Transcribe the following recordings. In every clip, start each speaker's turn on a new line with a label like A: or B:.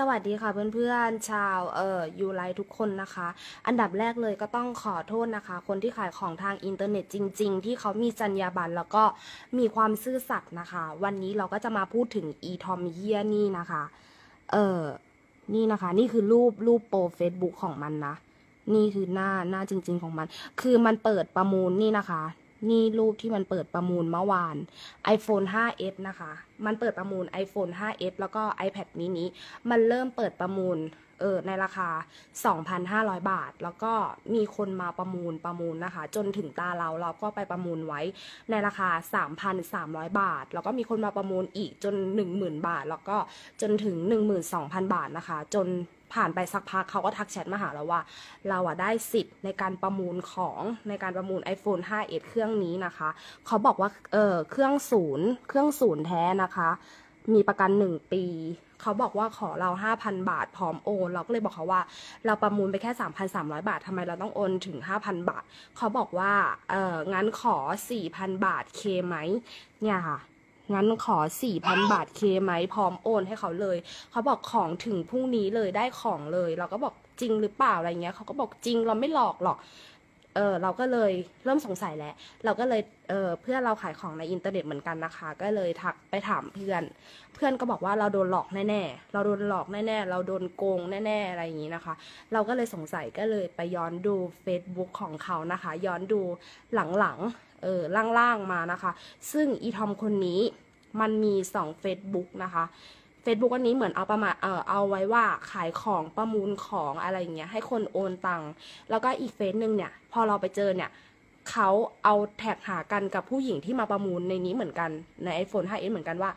A: สวัสดีค่ะเพื่อนๆ ชาวเอ่อยูไลทุกคนนะคะ อันดับแรกเลยก็ต้องขอโทษนะคะ คนที่ขายของทางอินเทอร์เน็ตจริง ๆ ที่เขามีจรรยาบรรณแล้วก็มีความซื่อสัตย์นะคะ วันนี้เราก็จะมาพูดถึงอีทอมเฮียนี่นะคะ เออนี่นะคะ นี่คือรูปรูปโปรเฟซบุ๊กของมันนะ นี่คือหน้าหน้าจริง ๆ ของมัน คือมันเปิดประมูลนี่นะคะ นี่รูปที่มันเปิดประมูลเมื่อวาน iPhone 5s นะคะ มันเปิดประมูล iPhone 5s แล้วก็ iPad mini มันเริ่มเปิดประมูลเออในราคา 2,500 บาท แล้วก็มีคนมาประมูลประมูลนะคะ จนถึงตาเราเราก็ไปประมูลไว้ในราคา 3,300 บาท แล้วก็มีคนมาประมูลอีกจน 10,000 บาท แล้วก็จนถึง 12,000 บาทนะคะ จน ผ่านไปสักพักเขาก็ทักแชทมาหาเราว่า เราอะได้สิทธิ์ในการประมูลของในการประมูล iPhone 5s เครื่องนี้นะคะ เขาบอกว่าเออเครื่องศูนย์เครื่องศูนย์แท้นะคะ มีประกันหนึ่งปี เขาบอกว่าขอเรา 5,000 บาทพร้อมโอน เราก็เลยบอกเขาว่า เราประมูลไปแค่ 3,300 บาททำไมเราต้องโอนถึง 5,000 บาท เขาบอกว่าเอองั้นขอ 4,000 บาทเคไหมเนี่ยค่ะ งั้นขอ 4,000 บาทเคไหมพร้อมโอนให้เขาเลย เขาบอกของถึงพรุ่งนี้เลยได้ของเลย เราก็บอกจริงหรือเปล่าอะไรเงี้ยเขาก็บอกจริงเราไม่หลอกหรอก เออเราก็เลยเริ่มสงสัยแล้ว เราก็เลยเออเพื่อนเราขายของในอินเทอร์เน็ตเหมือนกันนะคะ ก็เลยทักไปถามเพื่อน เพื่อนก็บอกว่าเราโดนหลอกแน่ๆ เราโดนหลอกแน่ๆ เราโดนโกงแน่ๆ อะไรอย่างนี้นะคะ เราก็เลยสงสัยก็เลยไปย้อนดู Facebook ของเขานะคะ ย้อนดูหลังๆ เออล่างๆมานะคะ ซึ่งอีทอมคนนี้มันมีสอง Facebook นะคะ Facebook อันนี้เหมือนเอาประมาณเออเอาไว้ว่าขายของประมูลของอะไรอย่างเงี้ยให้คนโอนตังค์แล้วก็อีกเฟซหนึ่งเนี่ย พอเราไปเจอเนี่ยเขาเอาแท็กหากันกับผู้หญิงที่มาประมูลในนี้เหมือนกันใน iPhone 5s เหมือนกันว่า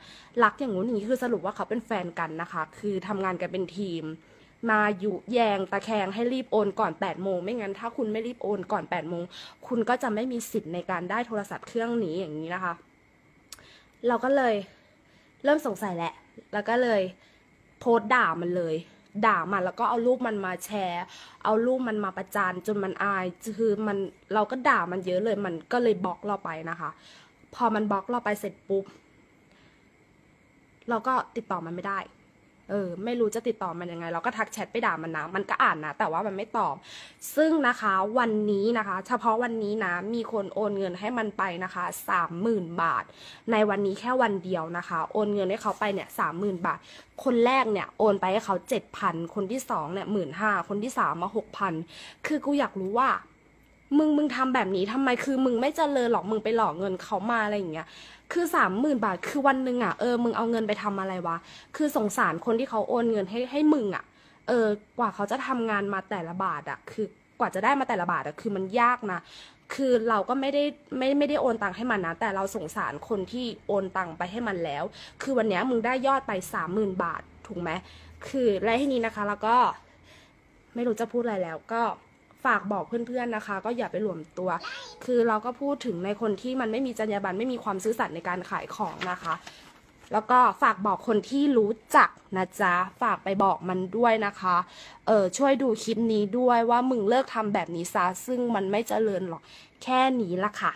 A: รักอย่างงู้นอย่างนี้คือสรุปว่าเขาเป็นแฟนกันนะคะ คือทำงานกันเป็นทีม มาอยุแยงตะแคงให้รีบโอนก่อน8โมงไม่งั้นถ้าคุณไม่รีบโอนก่อน8โมงคุณก็จะไม่มีสิทธิ์ในการได้โทรศัพท์เครื่องนี้อย่างนี้นะคะ เราก็เลยเริ่มสงสัยแหละ แล้วก็เลยโพสด่ามันเลย ด่ามันแล้วก็เอารูปมันมาแชร์ เอารูปมันมาประจานจนมันอายคือมันเราก็ด่ามันเยอะเลยมันก็เลยบล็อกเราไปนะคะ พอมันบล็อกเราไปเสร็จปุ๊บเราก็ติดต่อมันไม่ได้ เออไม่รู้จะติดต่อมันยังไง เราก็ทักแชทไปด่ามันนะมันก็อ่านนะ แต่ว่ามันไม่ตอบ ซึ่งนะคะวันนี้นะคะ เฉพาะวันนี้นะมีคนโอนเงินให้มันไปนะคะสามหมื่นบาท ในวันนี้แค่วันเดียวนะคะ โอนเงินให้เขาไปเนี่ยสามหมื่นบาท คนแรกเนี่ยโอนไปให้เขาเจ็ดพันคนที่สองเนี่ยหมื่นห้าคนที่สามมาหกพันคือกูอยากรู้ว่า มึงมึงทำแบบนี้ทำไมคือ มึงไม่เจริญหรอกมึงไปหลอกเงินเขามาอะไรอย่างเงี้ยคือสามหมื่นบาทคือวันหนึ่งอะเออมึงเอาเงินไปทำอะไรวะคือสงสารคนที่เขาโอนเงินให้ให้มึงอะเออกว่าเขาจะทำงานมาแต่ละบาทอะคือกว่าจะได้มาแต่ละบาทอะคือมันยากนะคือเราก็ไม่ได้ไม่ไม่ได้โอนตังค์ให้มันนะ แต่เราสงสารคนที่โอนตังค์ไปให้มันแล้ว คือวันเนี้ยมึงได้ยอดไปสามหมื่นบาทถูกไหมคือและที่นี้นะคะ แล้วก็ไม่รู้จะพูดอะไรแล้วก็ ฝากบอกเพื่อนๆนะคะ ก็อย่าไปหลวมตัว คือเราก็พูดถึงในคนที่มันไม่มีจรรยาบรรณไม่มีความซื่อสัตย์ในการขายของนะคะ แล้วก็ฝากบอกคนที่รู้จักนะจ๊ะ ฝากไปบอกมันด้วยนะคะ เออช่วยดูคลิปนี้ด้วยว่ามึงเลิกทำแบบนี้ซะซึ่งมันไม่เจริญหรอก แค่นี้ละค่ะ